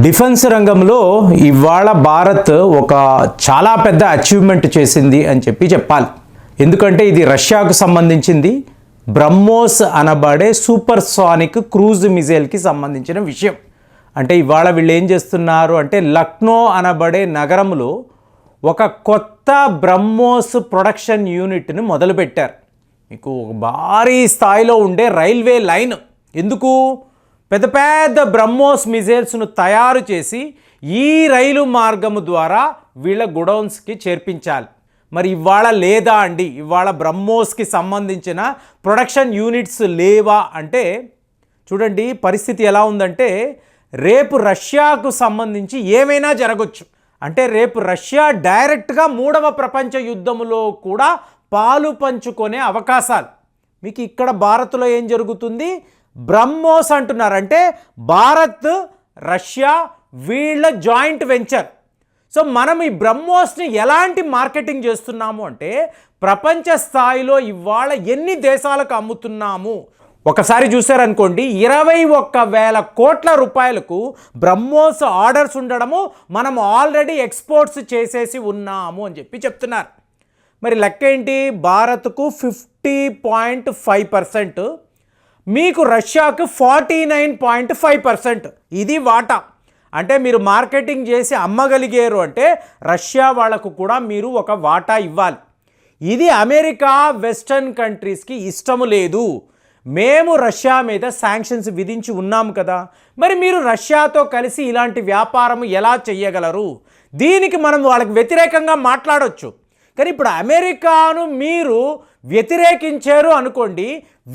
Defence రంగంలో ఇవాళ భారత్ ఒక చాలా పెద్ద అచీవ్మెంట్ చేసింది అని చెప్పి చెప్పాలి. ఎందుకంటే ఇది రష్యాకు సంబంధించింది. బ్రహ్మోస్ అనబడే సూపర్ సానిక్ క్రూజ్ మిజైల్కి సంబంధించిన విషయం. అంటే ఇవాళ వీళ్ళు ఏం చేస్తున్నారు అంటే లక్నో అనబడే నగరంలో ఒక కొత్త బ్రహ్మోస్ ప్రొడక్షన్ యూనిట్ని మొదలుపెట్టారు. మీకు ఒక భారీ స్థాయిలో ఉండే రైల్వే లైన్. ఎందుకు? పెద్ద పెద్ద బ్రహ్మోస్ మిజైల్స్ను తయారు చేసి ఈ రైలు మార్గము ద్వారా వీళ్ళ గుడౌన్స్కి చేర్పించాలి. మరి ఇవాళ లేదా అండి? ఇవాళ బ్రహ్మోస్కి సంబంధించిన ప్రొడక్షన్ యూనిట్స్ లేవా అంటే చూడండి పరిస్థితి ఎలా ఉందంటే రేపు రష్యాకు సంబంధించి ఏమైనా జరగచ్చు. అంటే రేపు రష్యా డైరెక్ట్గా మూడవ ప్రపంచ యుద్ధములో కూడా పాలు పంచుకునే అవకాశాలు. మీకు ఇక్కడ భారత్లో ఏం జరుగుతుంది? బ్రహ్మోస్ అంటున్నారంటే భారత్ రష్యా వీళ్ళ జాయింట్ వెంచర్. సో మనం ఈ బ్రహ్మోస్ని ఎలాంటి మార్కెటింగ్ చేస్తున్నాము అంటే ప్రపంచ స్థాయిలో ఇవాళ ఎన్ని దేశాలకు అమ్ముతున్నాము? ఒకసారి చూసారనుకోండి ఇరవై ఒక్క వేల కోట్ల రూపాయలకు బ్రహ్మోస్ ఆర్డర్స్ ఉండడము మనం ఆల్రెడీ ఎక్స్పోర్ట్స్ చేసేసి ఉన్నాము అని చెప్పి చెప్తున్నారు. మరి లెక్క ఏంటి భారత్కు ఫిఫ్టీ పాయింట్ ఫైవ్ పర్సెంట్ మీకు రష్యాకు forty nine point five percent. ఇది వాటా. అంటే మీరు మార్కెటింగ్ చేసి అమ్మగలిగారు అంటే రష్యా వాళ్ళకు కూడా మీరు ఒక వాటా ఇవ్వాలి. ఇది అమెరికా వెస్టర్న్ కంట్రీస్కి ఇష్టము లేదు. మేము రష్యా మీద శాంక్షన్స్ విధించి ఉన్నాము కదా. మరి మీరు రష్యాతో కలిసి ఇలాంటి వ్యాపారం ఎలా చెయ్యగలరు? దీనికి మనం వాళ్ళకి వ్యతిరేకంగా మాట్లాడొచ్చు. కానీ ఇప్పుడు అమెరికాను మీరు వ్యతిరేకించారు అనుకోండి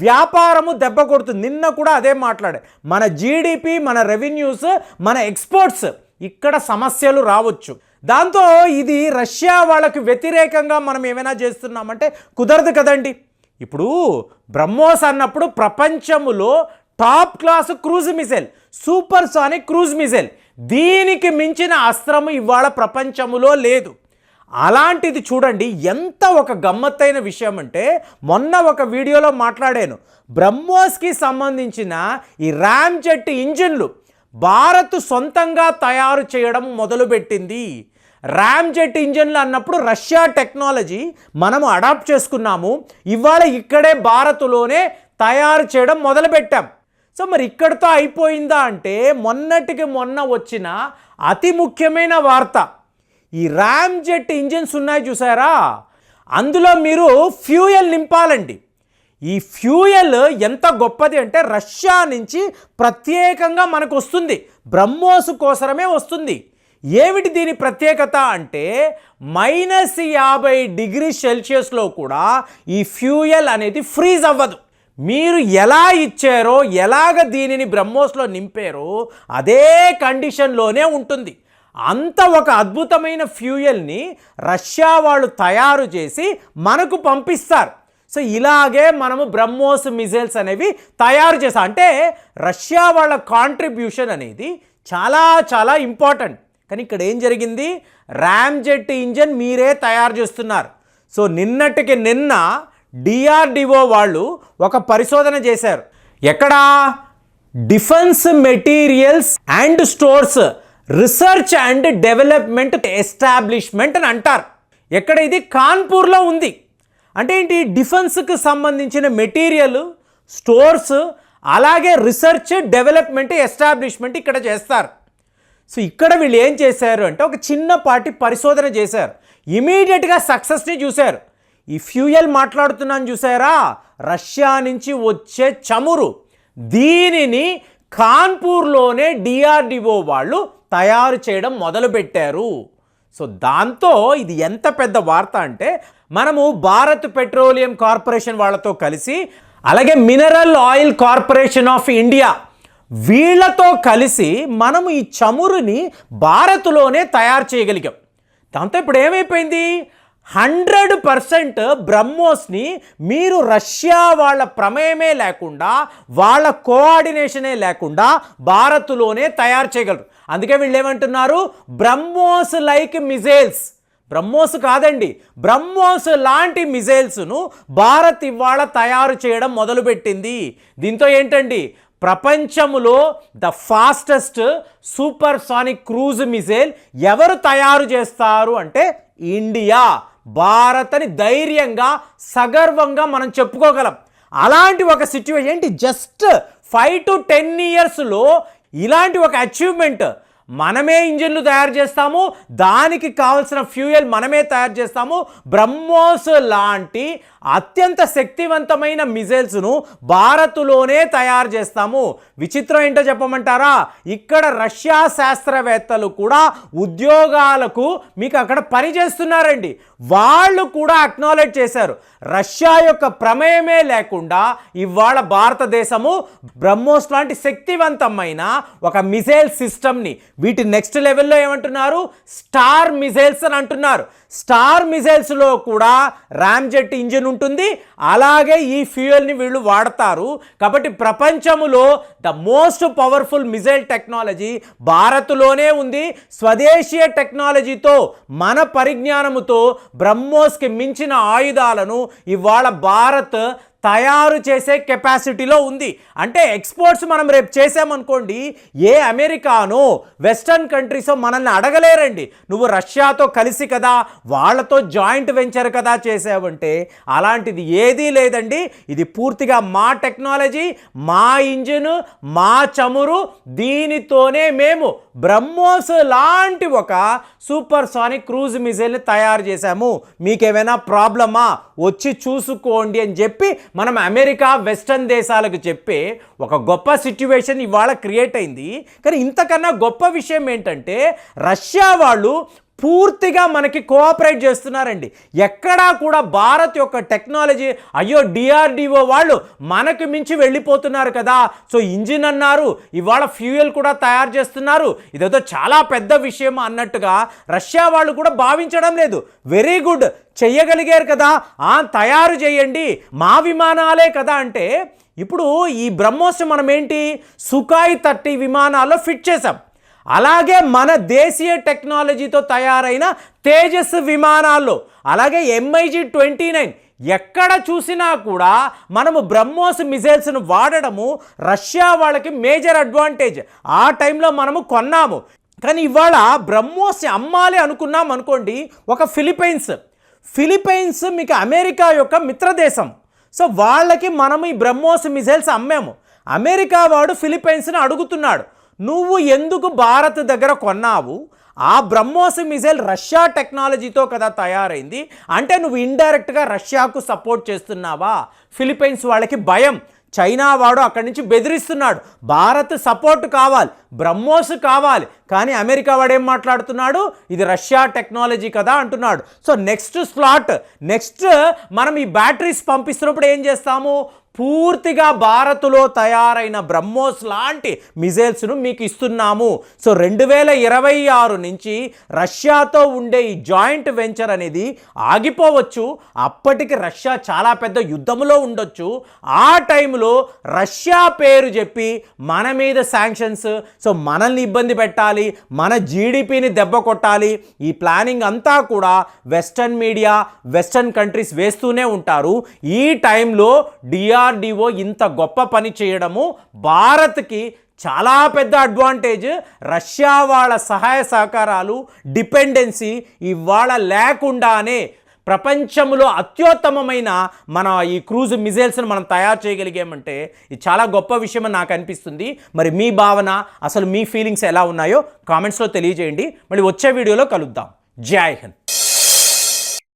వ్యాపారము దెబ్బ కొడుతుంది. నిన్న కూడా అదే మాట్లాడే. మన జీడిపి మన రెవెన్యూస్ మన ఎక్స్పోర్ట్స్ ఇక్కడ సమస్యలు రావచ్చు. దాంతో ఇది రష్యా వాళ్ళకు వ్యతిరేకంగా మనం ఏమైనా చేస్తున్నామంటే కుదరదు కదండి. ఇప్పుడు బ్రహ్మోస్ అన్నప్పుడు ప్రపంచములో top class cruise missile supersonic cruise missile. దీనికి మించిన అస్త్రము ఇవాళ ప్రపంచములో లేదు. అలాంటిది చూడండి ఎంత ఒక గమ్మత్తైన విషయం అంటే మొన్న ఒక వీడియోలో మాట్లాడాను. బ్రహ్మోస్కి సంబంధించిన ఈ ర్యామ్ జెట్ ఇంజిన్లు భారత్ సొంతంగా తయారు చేయడం మొదలుపెట్టింది. ర్యామ్ జెట్ ఇంజన్లు అన్నప్పుడు రష్యా టెక్నాలజీ మనము అడాప్ట్ చేసుకున్నాము. ఇవాళ ఇక్కడే భారత్లోనే తయారు చేయడం మొదలుపెట్టాం. సో మరి ఇక్కడితో అయిపోయిందా అంటే మొన్నటికి మొన్న వచ్చిన అతి ముఖ్యమైన వార్త ఈ ర్యామ్ జెట్ ఇంజిన్స్ ఉన్నాయి చూసారా? అందులో మీరు ఫ్యూయల్ నింపాలండి. ఈ ఫ్యూయల్ ఎంత గొప్పది అంటే రష్యా నుంచి ప్రత్యేకంగా మనకు వస్తుంది. బ్రహ్మోస్ కోసరమే వస్తుంది. ఏమిటి దీని ప్రత్యేకత అంటే మైనస్ యాభై డిగ్రీ సెల్సియస్లో కూడా ఈ ఫ్యూయల్ అనేది ఫ్రీజ్ అవ్వదు. మీరు ఎలా ఇచ్చారో ఎలాగ దీనిని బ్రహ్మోస్లో నింపారో అదే కండిషన్లోనే ఉంటుంది. అంత ఒక అద్భుతమైన ఫ్యూయల్ని రష్యా వాళ్ళు తయారు చేసి మనకు పంపిస్తారు. సో ఇలాగే మనము బ్రహ్మోస్ మిజైల్స్ అనేవి తయారు చేస్తాం అంటే రష్యా వాళ్ళ కాంట్రిబ్యూషన్ అనేది చాలా చాలా ఇంపార్టెంట్ కానీ ఇక్కడ ఏం జరిగింది? ర్యామ్ జెట్ ఇంజన్ మీరే తయారు చేస్తున్నారు. సో నిన్నటికి నిన్న డిఆర్డిఓ వాళ్ళు ఒక పరిశోధన చేశారు. ఎక్కడా? Defence materials and stores research and development establishment అని అంటారు. ఎక్కడ ఇది? కాన్పూర్లో ఉంది. అంటే ఏంటి? డిఫెన్స్కి సంబంధించిన మెటీరియల్ స్టోర్స్ అలాగే రీసెర్చ్ డెవలప్మెంట్ ఎస్టాబ్లిష్మెంట్ ఇక్కడ చేస్తారు. సో ఇక్కడ వీళ్ళు ఏం చేశారు అంటే ఒక చిన్నపాటి పరిశోధన చేశారు. ఇమీడియట్గా సక్సెస్ని చూశారు. ఈ ఫ్యూయల్ మాట్లాడుతున్నాను చూసారా రష్యా నుంచి వచ్చే చమురు. దీనిని కాన్పూర్లోనే డిఆర్డిఓ వాళ్ళు తయారు చేయడం మొదలుపెట్టారు. సో దాంతో ఇది ఎంత పెద్ద వార్త అంటే మనము భారత్ పెట్రోలియం కార్పొరేషన్ వాళ్ళతో కలిసి అలాగే mineral oil corporation of India వీళ్ళతో కలిసి మనము ఈ చమురుని భారత్లోనే తయారు చేయగలిగాం. దాంతో ఇప్పుడు ఏమైపోయింది? హండ్రెడ్ పర్సెంట్ బ్రహ్మోస్ని మీరు రష్యా వాళ్ళ ప్రమేయమే లేకుండా వాళ్ళ కోఆర్డినేషనే లేకుండా భారత్లోనే తయారు చేయగలరు. అందుకే వీళ్ళు ఏమంటున్నారు బ్రహ్మోస్ లైక్ మిజైల్స్. బ్రహ్మోస్ కాదండి. బ్రహ్మోస్ లాంటి మిజైల్స్ను భారత్ ఇవాళ తయారు చేయడం మొదలుపెట్టింది. దీంతో ఏంటండి? ప్రపంచంలో the fastest supersonic cruise missile ఎవరు తయారు చేస్తారు అంటే ఇండియా. భారత్ అని ధైర్యంగా సగర్వంగా మనం చెప్పుకోగలం. అలాంటి ఒక సిచ్యువేషన్ ఏంటి? జస్ట్ ఫైవ్ టు టెన్ ఇయర్స్లో ఇలాంటి ఒక అచీవ్మెంట్ మనమే ఇంజిన్లు తయారు చేస్తాము దానికి కావలసిన ఫ్యూయల్ మనమే తయారు చేస్తాము. బ్రహ్మోస్ లాంటి అత్యంత శక్తివంతమైన మిజైల్స్ను భారత్లోనే తయారు చేస్తాము. విచిత్రం ఏంటో చెప్పమంటారా? ఇక్కడ రష్యా శాస్త్రవేత్తలు కూడా ఉద్యోగాలకు మీకు అక్కడ పని చేస్తున్నారండి. వాళ్ళు కూడా అక్నాలెడ్జ్ చేశారు. రష్యా యొక్క ప్రమేయమే లేకుండా ఇవాళ భారతదేశము బ్రహ్మోస్ లాంటి శక్తివంతమైన ఒక మిసైల్ సిస్టమ్ని వీటి నెక్స్ట్ లెవెల్లో ఏమంటున్నారు? స్టార్ మిసైల్స్ అని అంటున్నారు. స్టార్ మిసైల్స్లో కూడా ర్యామ్జెట్ ఇంజిన్ ఉంటుంది. అలాగే ఈ ఫ్యూయల్ని వీళ్ళు వాడతారు. కాబట్టి ప్రపంచములో the most powerful missile technology భారత్లోనే ఉంది. స్వదేశీయ టెక్నాలజీతో మన పరిజ్ఞానముతో బ్రహ్మోస్కి మించిన ఆయుధాలను ఇవాళ భారత్ తయారు చేసే కెపాసిటీలో ఉంది. అంటే ఎక్స్పోర్ట్స్ మనం రేపు చేసామనుకోండి ఏ అమెరికానో వెస్టర్న్ కంట్రీసో మనల్ని అడగలేరండి. నువ్వు రష్యాతో కలిసి కదా వాళ్ళతో జాయింట్ వెంచర్ కదా చేసావంటే అలాంటిది ఏదీ లేదండి. ఇది పూర్తిగా మా టెక్నాలజీ మా ఇంజిన్ మా చమురు దీనితోనే మేము బ్రహ్మోస్ లాంటి ఒక సూపర్ సానిక్ క్రూజ్ మిజైల్ని తయారు చేశాము. మీకేమైనా ప్రాబ్లమా? వచ్చి చూసుకోండి అని చెప్పి మనం అమెరికా వెస్టర్న్ దేశాలకు చెప్పే ఒక గొప్ప సిట్యువేషన్ ఇవాళ క్రియేట్ అయింది. కానీ ఇంతకన్నా గొప్ప విషయం ఏంటంటే రష్యా వాళ్ళు పూర్తిగా మనకి కోఆపరేట్ చేస్తున్నారండి. ఎక్కడా కూడా భారత్ యొక్క టెక్నాలజీ అయ్యో డిఆర్డిఓ వాళ్ళు మనకు మించి వెళ్ళిపోతున్నారు కదా. సో ఇంజిన్ అన్నారు ఇవాళ ఫ్యూయల్ కూడా తయారు చేస్తున్నారు. ఇదేదో చాలా పెద్ద విషయం అన్నట్టుగా రష్యా వాళ్ళు కూడా భావించడం లేదు. వెరీ గుడ్ చెయ్యగలిగారు కదా. ఆ తయారు చేయండి. మా విమానాలే కదా అంటే ఇప్పుడు ఈ బ్రహ్మోస్ మనం ఏంటి సుఖాయి థర్టీ విమానాల్లో ఫిట్ చేసాం అలాగే మన దేశీయ టెక్నాలజీతో తయారైన తేజస్ విమానాల్లో అలాగే ఎంఐజీ ట్వంటీ నైన్ ఎక్కడ చూసినా కూడా మనము బ్రహ్మోస్ మిజైల్స్ను వాడడము రష్యా వాళ్ళకి మేజర్ అడ్వాంటేజ్. ఆ టైంలో మనము కొన్నాము. కానీ ఇవాళ బ్రహ్మోస్ అమ్మాలి అనుకున్నాం అనుకోండి ఒక ఫిలిపైన్స్. ఫిలిపైన్స్ మీకు అమెరికా యొక్క మిత్రదేశం. సో వాళ్ళకి మనం ఈ బ్రహ్మోస్ మిజైల్స్ అమ్మాము. అమెరికా వాడు ఫిలిపైన్స్ని అడుగుతున్నాడు. నువ్వు ఎందుకు భారత్ దగ్గర కొన్నావు? ఆ బ్రహ్మోస్ మిజైల్ రష్యా టెక్నాలజీతో కదా తయారైంది. అంటే నువ్వు ఇండైరెక్ట్గా రష్యాకు సపోర్ట్ చేస్తున్నావా? ఫిలిప్పీన్స్ వాళ్ళకి భయం. చైనా వాడు అక్కడి నుంచి బెదిరిస్తున్నాడు. భారత్ సపోర్ట్ కావాలి. బ్రహ్మోస్ కావాలి. కానీ అమెరికా వాడు ఏం మాట్లాడుతున్నాడు? ఇది రష్యా టెక్నాలజీ కదా అంటున్నాడు. సో నెక్స్ట్ స్లాట్ నెక్స్ట్ మనం ఈ బ్యాటరీస్ పంపిస్తున్నప్పుడు ఏం చేస్తాము? పూర్తిగా భారత్లో తయారైన బ్రహ్మోస్ లాంటి మిజైల్స్ను మీకు ఇస్తున్నాము. సో రెండు వేల ఇరవై ఆరు నుంచి రష్యాతో ఉండే ఈ జాయింట్ వెంచర్ అనేది ఆగిపోవచ్చు. అప్పటికి రష్యా చాలా పెద్ద యుద్ధంలో ఉండొచ్చు. ఆ టైంలో రష్యా పేరు చెప్పి మన మీద శాంక్షన్స్ సో మనల్ని ఇబ్బంది పెట్టాలి మన జీడిపిని దెబ్బ కొట్టాలి. ఈ ప్లానింగ్ అంతా కూడా వెస్టర్న్ మీడియా వెస్టర్న్ కంట్రీస్ వేస్తూనే ఉంటారు. ఈ టైంలో డిఆర్ డిఆర్డిఓ ఇంత గొప్ప పని చేయడము భారత్కి చాలా పెద్ద అడ్వాంటేజ్. రష్యా వాళ్ళ సహాయ సహకారాలు డిపెండెన్సీ ఇవాళ లేకుండానే ప్రపంచంలో అత్యుత్తమమైన మన ఈ క్రూజ్ మిజైల్స్ని మనం తయారు చేయగలిగామంటే ఇది చాలా గొప్ప విషయం నాకు అనిపిస్తుంది. మరి మీ భావన అసలు మీ ఫీలింగ్స్ ఎలా ఉన్నాయో కామెంట్స్లో తెలియజేయండి. మళ్ళీ వచ్చే వీడియోలో కలుద్దాం. జై హింద్.